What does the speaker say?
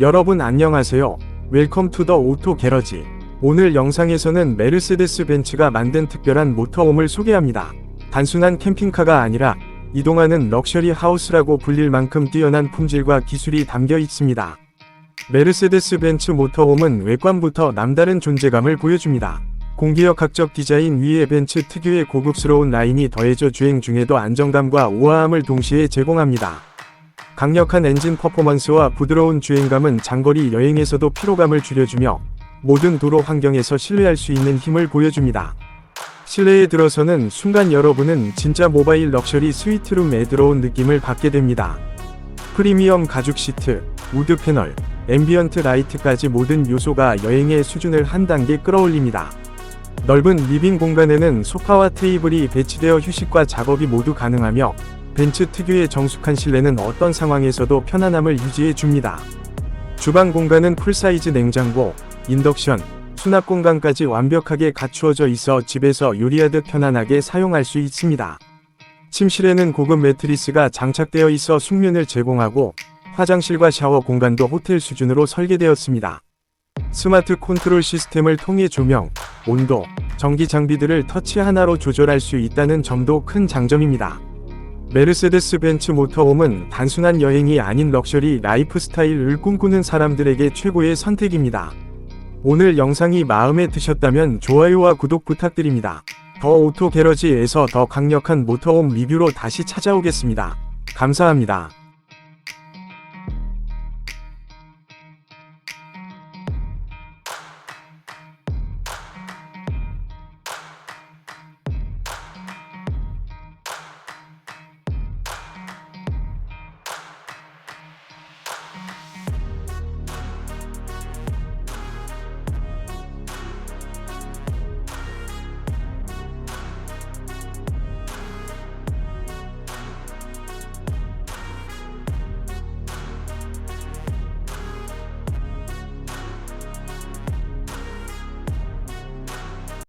여러분 안녕하세요. 웰컴 투 더 오토 게러지. 오늘 영상에서는 메르세데스 벤츠가 만든 특별한 모터홈을 소개합니다. 단순한 캠핑카가 아니라 이동하는 럭셔리 하우스라고 불릴 만큼 뛰어난 품질과 기술이 담겨 있습니다. 메르세데스 벤츠 모터홈은 외관부터 남다른 존재감을 보여줍니다. 공기역학적 디자인 위에 벤츠 특유의 고급스러운 라인이 더해져 주행 중에도 안정감과 우아함을 동시에 제공합니다. 강력한 엔진 퍼포먼스와 부드러운 주행감은 장거리 여행에서도 피로감을 줄여주며 모든 도로 환경에서 신뢰할 수 있는 힘을 보여줍니다. 실내에 들어서는 순간 여러분은 진짜 모바일 럭셔리 스위트룸에 들어온 느낌을 받게 됩니다. 프리미엄 가죽 시트, 우드 패널, 앰비언트 라이트까지 모든 요소가 여행의 수준을 한 단계 끌어올립니다. 넓은 리빙 공간에는 소파와 테이블이 배치되어 휴식과 작업이 모두 가능하며 벤츠 특유의 정숙한 실내는 어떤 상황에서도 편안함을 유지해 줍니다. 주방 공간은 풀사이즈 냉장고, 인덕션, 수납 공간까지 완벽하게 갖추어져 있어 집에서 요리하듯 편안하게 사용할 수 있습니다. 침실에는 고급 매트리스가 장착되어 있어 숙면을 제공하고 화장실과 샤워 공간도 호텔 수준으로 설계되었습니다. 스마트 컨트롤 시스템을 통해 조명, 온도, 전기 장비들을 터치 하나로 조절할 수 있다는 점도 큰 장점입니다. 메르세데스 벤츠 모터홈은 단순한 여행이 아닌 럭셔리 라이프 스타일을 꿈꾸는 사람들에게 최고의 선택입니다. 오늘 영상이 마음에 드셨다면 좋아요와 구독 부탁드립니다. 더 오토 게러지에서 더 강력한 모터홈 리뷰로 다시 찾아오겠습니다. 감사합니다.